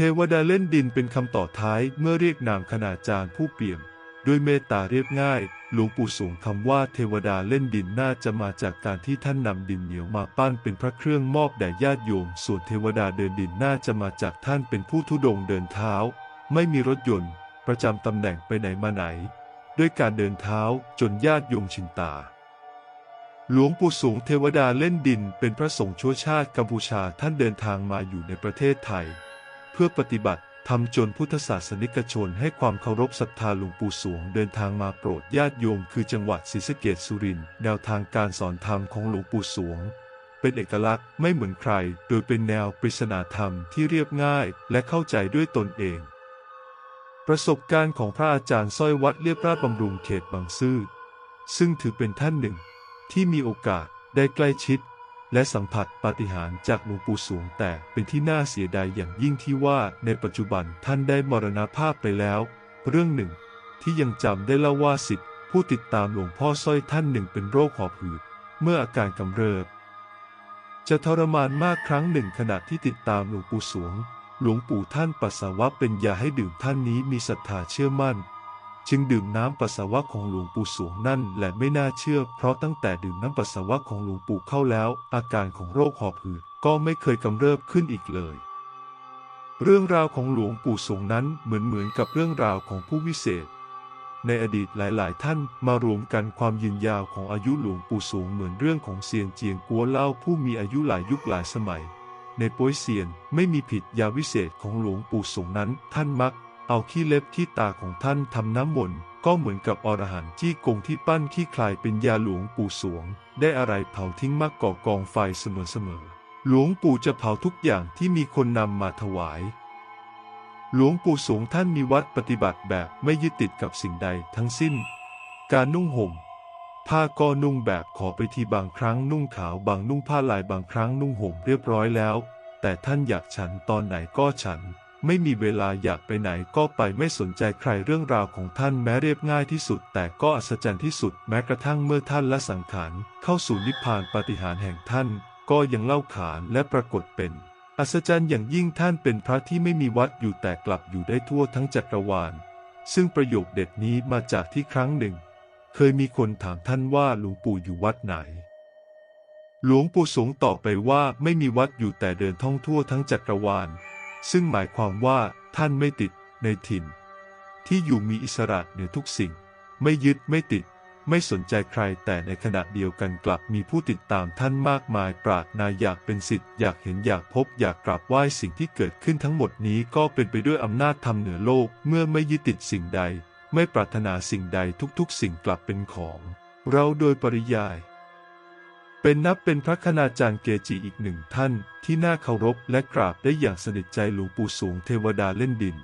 เทวดาเล่นดินเป็นคำต่อท้ายเมื่อเรียกนามคณาจารย์ผู้เปี่ยม ด้วยเมตตาเรียบง่าย หลวงปู่สวงคำว่าเทวดาเล่นดินน่าจะมาจากการที่ท่านนำดินเหนียวมาปั้นเป็นพระเครื่องมอบแด่ญาติโยม ส่วนเทวดาเดินดินน่าจะมาจากท่านเป็นผู้ทุดงเดินเท้า ไม่มีรถยนต์ ประจำตำแหน่งไปไหนมาไหน ด้วยการเดินเท้าจนญาติโยมชินตาหลวงปู่สวงเทวดาเล่นดินเป็นพระสงฆ์ชั่วชาติกัมพูชาท่านเดินทางมาอยู่ในประเทศไทย พื่อปฏิบัติทำจนพุทธศาสนิกชนให้ความเคารพศรัทธาหลวงปู่สวงเดินทางมาโปรดญาติโยมคือจังหวัดศรีสะเกษสุรินทร์แนวทางการสอนธรรมของหลวงปู่สวง เป็นเอกลักษณ์ไม่เหมือนใคร โดยเป็นแนวปริศนาธรรมที่เรียบง่ายและเข้าใจด้วยตนเอง ประสบการณ์ของพระอาจารย์สร้อยวัดเรียบราชบำรุงเขตบางซื่อซึ่งถือเป็นท่านหนึ่ง ที่มีโอกาสได้ใกล้ชิด และสัมผัสปาฏิหาริย์จากหลวงปู่สวงแต่เป็นที่น่าเสียดายอย่างยิ่งที่ว่าในปัจจุบันท่านได้มรณภาพไปแล้ว เรื่องหนึ่ง ที่ยังจำได้เล่าว่าสิทธิ์ผู้ติดตามหลวงพ่อสร้อยท่านหนึ่งเป็นโรคหอบหืดเมื่ออาการกำเริบ จะทรมานมากครั้งหนึ่งขณะที่ติดตามหลวงปู่สวง หลวงปู่ท่านปัสสาวะเป็นยาให้ดื่มท่านนี้มีศรัทธาเชื่อมั่น จึงดื่มน้ำปัสสาวะของหลวงปู่สวงนั่นและไม่น่าเชื่อ เพราะตั้งแต่ดื่มน้ำปัสสาวะของหลวงปู่เข้าแล้ว อาการของโรคหอบหืดก็ไม่เคยกำเริบขึ้นอีกเลย เรื่องราวของหลวงปู่สวงนั้นเหมือนเหมือนกับเรื่องราวของผู้วิเศษ ในอดีตหลาย ๆ ท่านมารวมกันความยืนยาวของอายุหลวงปู่สวงเหมือนเรื่องของเซียนเจียงกัวเล่าผู้มีอายุหลายยุคหลายสมัยในโป้ยเซียนไม่มีผิดยาวิเศษของหลวงปู่สงนั้น ท่านมัก เอาขี้เล็บขี้ตาของท่านทำน้ำมนต์ก็เหมือนกับอรหันต์จี้กงที่ปั้นขี้คลายเป็นยาหลวงปู่สวง ได้อะไรเผาทิ้งมักก่อกองไฟเสมอๆหลวงปู่จะเผาทุกอย่างที่มีคนนำมาถวาย หลวงปู่สวงท่านมีวัดปฏิบัติแบบไม่ยึดติดกับสิ่งใดทั้งสิ้น การนุ่งห่มผ้าก็นุ่งแบบขอไปทีบางครั้งนุ่งขาวบางนุ่งผ้าลายบางครั้งนุ่งห่มเรียบร้อยแล้ว แต่ท่านอยากฉันตอนไหนก็ฉัน ไม่มีเวลาอยากไปไหนก็ไปไม่สนใจใครเรื่องราวของท่านแม้เรียบง่ายที่สุด แต่ก็อัศจรรย์ที่สุดแม้กระทั่งเมื่อท่านละสังขารเข้าสู่นิพพานปฏิหารแห่งท่าน ก็ยังเล่าขานและปรากฏเป็นอัศจรรย์อย่างยิ่งท่านเป็นพระที่ไม่มีวัดอยู่แต่กลับอยู่ได้ทั่วทั้งจักรวาล ซึ่งประโยคเด็ดนี้มาจากที่ครั้งหนึ่ง เคยมีคนถามท่านว่าหลวงปู่อยู่วัดไหน หลวงปู่สงตอบไปว่าไม่มีวัดอยู่แต่เดินท่องทั่วทั้งจักรวาล ซึ่งหมายความว่าท่านไม่ติดในถิ่น ที่อยู่มีอิสระเหนือทุกสิ่ง ไม่ยึดไม่ติด ไม่สนใจใครแต่ในขณะเดียวกันกลับมีผู้ติดตามท่านมากมายปรารถนาอยากเป็นสิทธิ์อยากเห็นอยากพบอยากกราบไหว้สิ่งที่เกิดขึ้นทั้งหมดนี้ก็เป็นไปด้วยอำนาจธรรมเหนือโลกเมื่อไม่ยึดติดสิ่งใด ไม่ปรารถนาสิ่งใดทุกๆ สิ่งกลับเป็นของ เราโดยปริยาย เป็นนับเป็นพระคณาจารย์เกจิอีกหนึ่งท่านที่น่าเคารพและกราบได้อย่างสนิทใจหลวงปู่สูงเทวดาเล่นดิน